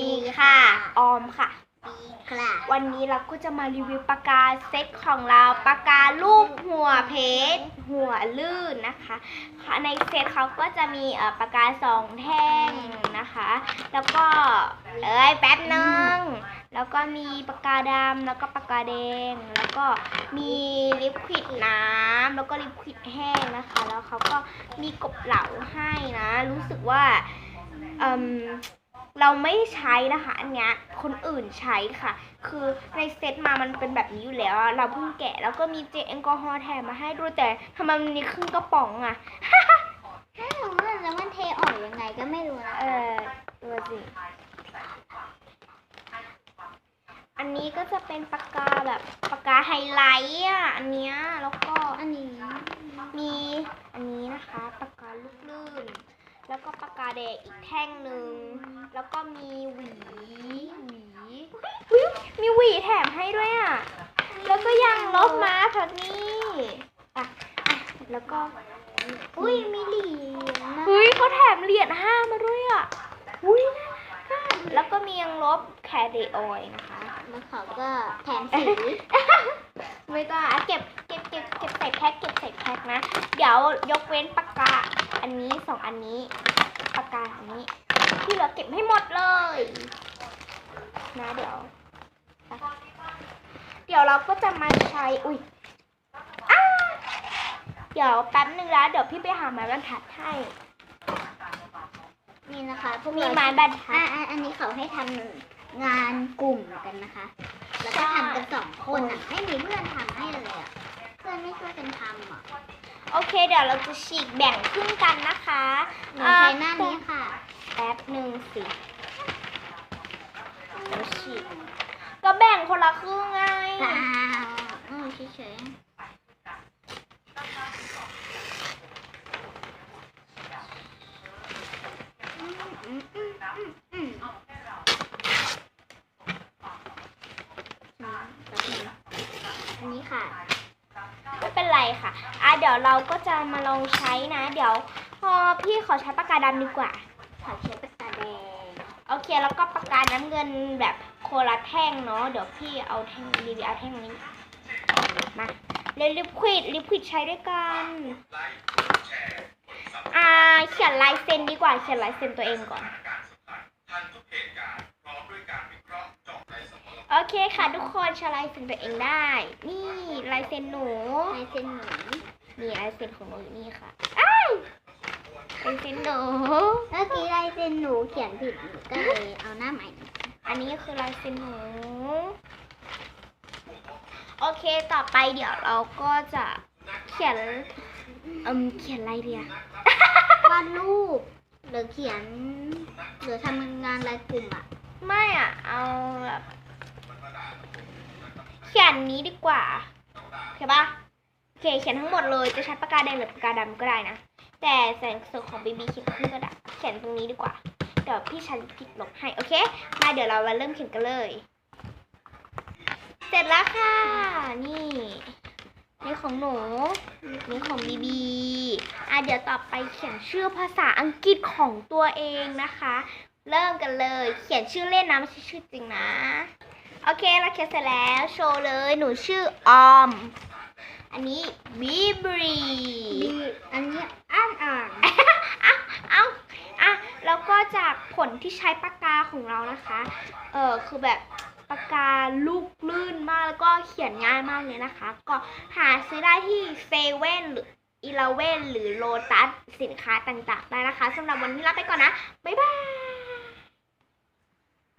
ดีค่ะ ออมค่ะดีค่ะวันนี้เราก็จะมารีวิวปากกาเซ็ตของเราปากกาลูกหัวเพชรหัวลื่นนะคะค่ะในเซ็ตเขาก็จะมีเอ่อปากกาสองแท่งนะคะ แล้วก็เอ้ยแป๊บนึงแล้วก็มีปากกาดำแล้วก็ปากกาแดง แล้วก็มีลิปควิดน้ำแล้วก็ลิปควิดแห้งนะคะ แล้วเขาก็มีกบเหลาให้นะ รู้สึกว่าเอืม เราไม่ใช้นะคะ อันเนี้ยคนอื่นใช้ค่ะ คือในเซตมามันเป็นแบบนี้อยู่แล้วอะเราเพิ่งแกะแล้วก็มีเจลแอลกอฮอล์แถมมาให้ด้วยแต่ทำไมมันมีครึ่งกระป๋องอะไม่รู้ว่าแล้วมันเทออกยังไงก็ไม่รู้นะเออตัวสิอันนี้ก็จะเป็นปากกาแบบปากกาไฮไลท์อะอันเนี้ยแล้วก็อันนี้มีอันนี้นะคะปากกาลูกลื่น แล้วก็ปากกาแดงอีกแท่งหนึ่ง แล้วก็มีหวีหวีอุ๊ยมีหวีแถมให้ด้วยอะ แล้วก็ยังลบมาแบบนี้อะอะแล้วก็อุ้ยมีเหรียญนะเฮ้ยเขาแถมเหรียญห้ามาด้วยอะอุ้ยน่ารักอะแล้วก็มียังลบแคเดออยนะคะ แล้วเขาก็แถมสี ไม่ต้องอะเก็บเก็บเก็บเก็บใส่แพ็คเก็บใส่แพ็คนะ เดี๋ยวยกเว้นปากกา อันนี้สองอันนี้ ปากกาอันนี้ ที่เหลือเก็บให้หมดเลยนะเดี๋ยวไปเดี๋ยวเราก็จะมาใช้ อุ้ยอ้าเดี๋ยวแป๊บนึงแล้วเดี๋ยวพี่ไปหาไม้บรรทัดให้นี่นะคะพวกมีเราไม้บรรทัอะดอะอันนี้เขาให้ทำงานกลุ่มกันนะคะ แล้วก็ทำกันสองคนอะไม่มีเพื่อนทำให้เลยอะเพื่อนไม่ช่วยกันทำอะโอเค เดี๋ยวเราจะฉีกแบ่งครึ่งกันนะคะหนูใช้หน้านี้ค่ะ แป๊บหนึ่งสิเดี๋ยวฉีกก็แบ่งคนละครึ่งไงเปล่าอืมเฉยอันนี้ค่ะ ไม่เป็นไรค่ะ อะ เดี๋ยวเราก็จะมาลองใช้นะ เดี๋ยวพอพี่ขอใช้ปากกาดำดีกว่า ขอใช้ปากกาแดงโอเคแล้วก็ปากกาน้ำเงินแบบโคละแท่งเนาะเดี๋ยวพี่เอาแท่งดีๆเอาแท่งนี้มาเร็วลิปควิดลิปควิดใช้ด้วยกันอ่าเขียนลายเซ็นดีกว่าเขียนลายเซ็นตัวเองก่อนโอเคค่ะทุกคนใช้ลายเซ็นตัวเองได้ นี่ลายเซ็นหนูลายเส้นหนูนี่ลายเซ็นของหนูอยู่นี่ค่ะอ้ายลายเซ็นหนูเมื่อกี้ลายเส้นหนูเขียนผิดหนูก็เลยเอาหน้าใหม่ อันนี้ก็คือลายเซ็นหนู โอเคต่อไปเดี๋ยวเราก็จะเขียนเอืมเขียนอะไรเดียววาดรูปหรือเขียน หรือทำงานรายกลุ่มอะ ไม่อะ เอาแบบเขียนนี้ดีกว่าโอเคปะโอเคเขียนทั้งหมดเลยจะใช้ปากกาแดงหรือปากกาดำก็ได้นะ แต่แสงส่วนของบีบีเขียนขึ้นก็ได้เขียนตรงนี้ดีกว่า เดี๋ยวพี่ชันผิดลบให้ โอเค มาเดี๋ยวเรามาเริ่มเขียนกันเลย เสร็จแล้วค่ะ นี่นี่ของหนูนี่ของบีบีอะเดี๋ยวต่อไปเขียนชื่อภาษาอังกฤษของตัวเองนะคะ เริ่มกันเลย เขียนชื่อเล่นนะไม่ใช่ชื่อจริงนะ โอเคเราเขียนเสร็จแล้ว โชว์เลย หนูชื่อออม อันนี้บีบรีอันนี้อ่านอ่านเอ้าอะแล้วก็จากผลที่ใช้ปากกาของเรานะคะ เออคือแบบปากกาลูกลื่นมากแล้วก็เขียนง่ายมากเลยนะคะ ก็หาซื้อได้ที่เซเว่นหรืออีเลเว่นหรือโลตัสสินค้าต่างๆได้นะคะสำหรับวันนี้ลาไปก่อนนะ บ๊ายบาย